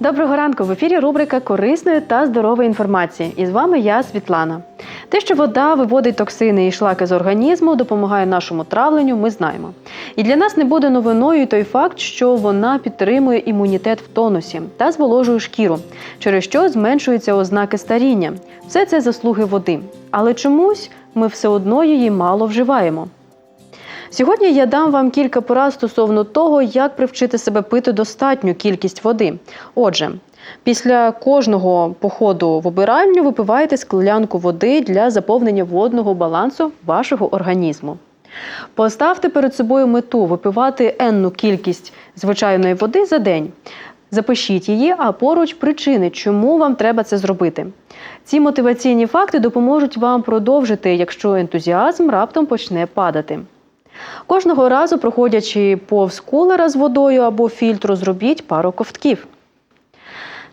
Доброго ранку! В ефірі рубрика корисної та здорової інформації. І з вами я, Світлана. Те, що вода виводить токсини і шлаки з організму, допомагає нашому травленню, ми знаємо. І для нас не буде новиною той факт, що вона підтримує імунітет в тонусі та зволожує шкіру, через що зменшуються ознаки старіння. Все це заслуги води. Але чомусь ми все одно її мало вживаємо. Сьогодні я дам вам кілька порад стосовно того, як привчити себе пити достатню кількість води. Отже, після кожного походу в обиральню випивайте склянку води для заповнення водного балансу вашого організму. Поставте перед собою мету випивати енну кількість звичайної води за день. Запишіть її, а поруч причини, чому вам треба це зробити. Ці мотиваційні факти допоможуть вам продовжити, якщо ентузіазм раптом почне падати. Кожного разу, проходячи повз кулера з водою або фільтру, зробіть пару ковтків.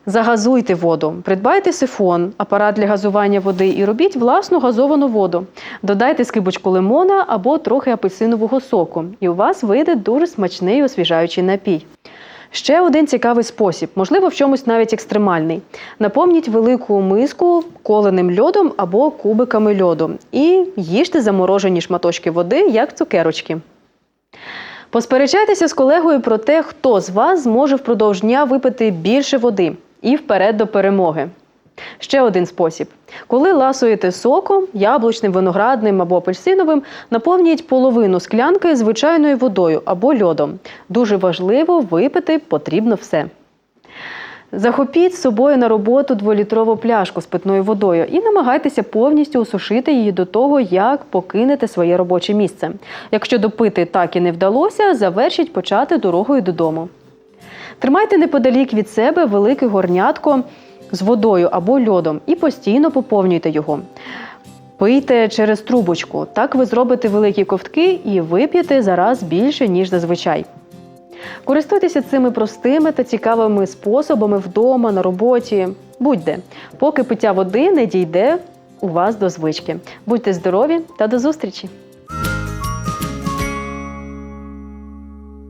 Загазуйте воду, придбайте сифон, апарат для газування води і робіть власну газовану воду. Додайте скибочку лимона або трохи апельсинового соку, і у вас вийде дуже смачний освіжаючий напій. Ще один цікавий спосіб, можливо, в чомусь навіть екстремальний. Наповніть велику миску коленим льодом або кубиками льоду і їжте заморожені шматочки води, як цукерочки. Посперечайтеся з колегою про те, хто з вас зможе впродовж дня випити більше води і вперед до перемоги. Ще один спосіб. Коли ласуєте соком, яблучним, виноградним або апельсиновим, наповніть половину склянки звичайною водою або льодом. Дуже важливо випити потрібно все. Захопіть з собою на роботу дволітрову пляшку з питною водою і намагайтеся повністю осушити її до того, як покинете своє робоче місце. Якщо допити так і не вдалося, завершіть почати дорогою додому. Тримайте неподалік від себе велике горнятко з водою або льодом і постійно поповнюйте його. Пийте через трубочку. Так ви зробите великі ковтки і вип'єте зараз більше, ніж зазвичай. Користуйтеся цими простими та цікавими способами вдома, на роботі, будь-де, поки пиття води не дійде у вас до звички. Будьте здорові та до зустрічі!